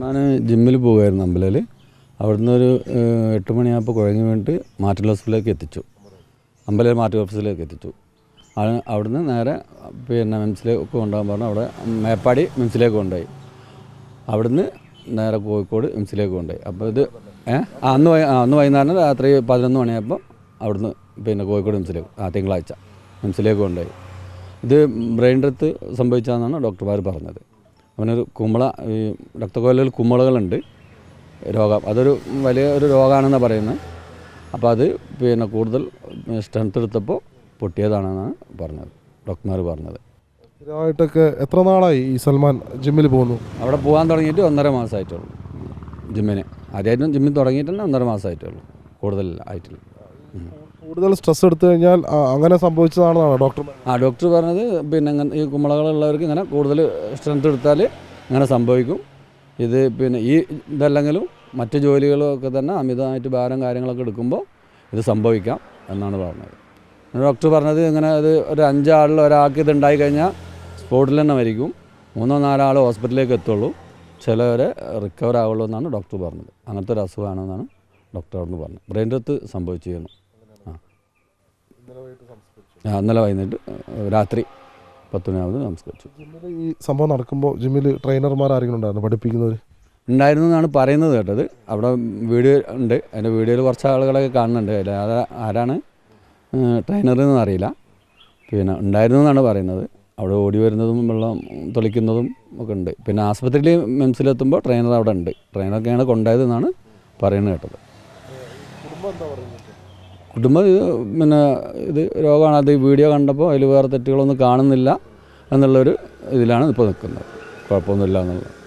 ഞാൻ ജിമ്മിൽ പോകുമായിരുന്നു അമ്പലയിൽ. അവിടുന്ന് ഒരു എട്ട് മണിയാകുമ്പോൾ കുഴങ്ങി വീണിട്ട് മാറ്റൽ ഹോസ്പിറ്റലിലേക്ക് എത്തിച്ചു. അമ്പലയിൽ മാറ്റൽ ഹോസ്പിറ്റലിലേക്ക് എത്തിച്ചു. അവിടുന്ന് നേരെ പിന്നെ മിംസിലേക്ക് കൊണ്ടുപോകാൻ പറഞ്ഞു. അവിടെ മേപ്പാടി മിംസിലേക്ക് കൊണ്ടുപോയി. അവിടുന്ന് നേരെ കോഴിക്കോട് മിംസിലേക്ക് കൊണ്ടുപോയി. അപ്പോൾ ഇത് ഏഹ് അന്ന് അന്ന് വൈകുന്നേരം രാത്രി പതിനൊന്ന് മണിയായപ്പോൾ അവിടുന്ന് പിന്നെ കോഴിക്കോട് മിംസിലേക്ക് ആ തിങ്കളാഴ്ച മിംസിലേക്ക് കൊണ്ടുപോയി. ഇത് ബ്രെയിൻ ഡെത്ത് സംഭവിച്ചതെന്നാണ് ഡോക്ടർമാർ പറഞ്ഞത്. അവനൊരു കുമ്പള ഈ രക്തക്കൊല്ലയിൽ കുമ്പളകളുണ്ട്. രോഗം. അതൊരു വലിയ ഒരു രോഗമാണെന്നാണ് പറയുന്നത്. അപ്പോൾ അത് പിന്നെ കൂടുതൽ സ്ട്രെങ്ത് എടുത്തപ്പോൾ പൊട്ടിയതാണെന്നാണ് പറഞ്ഞത്. ഡോക്ടർമാർ പറഞ്ഞത്. സ്ഥിരമായിട്ടൊക്കെ എത്ര നാളായി ഈ സൽമാൻ ജിമ്മിൽ പോകുന്നു? അവിടെ പോകാൻ തുടങ്ങിയിട്ട് ഒന്നര മാസമായിട്ടുള്ളൂ. ജിമ്മിന്. ആദ്യമായിട്ടും ജിമ്മിൽ തുടങ്ങിയിട്ട് തന്നെ ഒന്നര മാസമായിട്ടുള്ളൂ. കൂടുതൽ ആയിട്ടില്ല. ഉം. കൂടുതൽ സ്ട്രെസ് എടുത്തു കഴിഞ്ഞാൽ അങ്ങനെ സംഭവിച്ചതാണെന്നാണ് ഡോക്ടർ ആ ഡോക്ടർ പറഞ്ഞത് പിന്നെ ഇങ്ങനെ ഈ കുമ്പളകളുള്ളവർക്ക് ഇങ്ങനെ കൂടുതൽ സ്ട്രെങ്ത് എടുത്താൽ ഇങ്ങനെ സംഭവിക്കും. ഇത് പിന്നെ ഈ ഇതല്ലെങ്കിലും മറ്റ് ജോലികളൊക്കെ തന്നെ അമിതമായിട്ട് ഭാരം കാര്യങ്ങളൊക്കെ എടുക്കുമ്പോൾ ഇത് സംഭവിക്കാം എന്നാണ് പറഞ്ഞത്. ഡോക്ടർ പറഞ്ഞത് ഇങ്ങനെ അത് ഒരു അഞ്ചാളിൽ ഒരാൾക്ക് ഇത് ഉണ്ടായി കഴിഞ്ഞാൽ സ്പോട്ടിൽ തന്നെ മരിക്കും. മൂന്നോ നാലോ ഹോസ്പിറ്റലിലേക്ക് എത്തുള്ളൂ. ചിലവരെ റിക്കവർ ആവുള്ളൂ എന്നാണ് ഡോക്ടർ പറഞ്ഞത്. അങ്ങനത്തെ ഒരു അസുഖമാണെന്നാണ് ഡോക്ടർ അവിടുന്ന് പറഞ്ഞത്. ബ്രെയിൻ ഡെത്ത് സംഭവിച്ചിരുന്നു. ആ, ഇന്നലെ വൈകുന്നേരം രാത്രി പത്ത് മണിയാവുന്നത് സംസ്കരിച്ചു. ജിമ്മിൽ ഈ സംഭവം നടക്കുമ്പോൾ ജിമ്മിൽ ട്രെയിനർമാർ ആരെങ്കിലും ഉണ്ടായിരുന്നു പഠിപ്പിക്കുന്നവർ ഉണ്ടായിരുന്നു എന്നാണ് പറയുന്നത് കേട്ടത്. അവിടെ വീഡിയോ ഉണ്ട്. അതിന്റെ വീഡിയോയിൽ കുറച്ച് ആളുകളൊക്കെ കാണുന്നുണ്ട്. അല്ലാതെ ആരാണ് ട്രെയിനർ എന്ന് അറിയില്ല. പിന്നെ ഉണ്ടായിരുന്നു എന്നാണ് പറയുന്നത്. അവിടെ ഓടി വരുന്നതും വെള്ളം തെളിക്കുന്നതും ഒക്കെ ഉണ്ട്. പിന്നെ ആസ്പത്രിയിൽ മെംസിലെത്തുമ്പോൾ ട്രെയിനർ അവിടെ ഉണ്ട്. ട്രെയിനറൊക്കെയാണ് കൊണ്ടായതെന്നാണ് എന്നാണ് പറയുന്നത് കേട്ടത്. കുടുംബം ഇത് പിന്നെ ഇത് രോഗമാണ് അത് വീഡിയോ കണ്ടപ്പോൾ അതിൽ വേറെ തെറ്റുകളൊന്നും കാണുന്നില്ല എന്നുള്ളൊരു ഇതിലാണ് ഇപ്പോൾ നിൽക്കുന്നത്. കുഴപ്പമൊന്നുമില്ല എന്നുള്ളത്.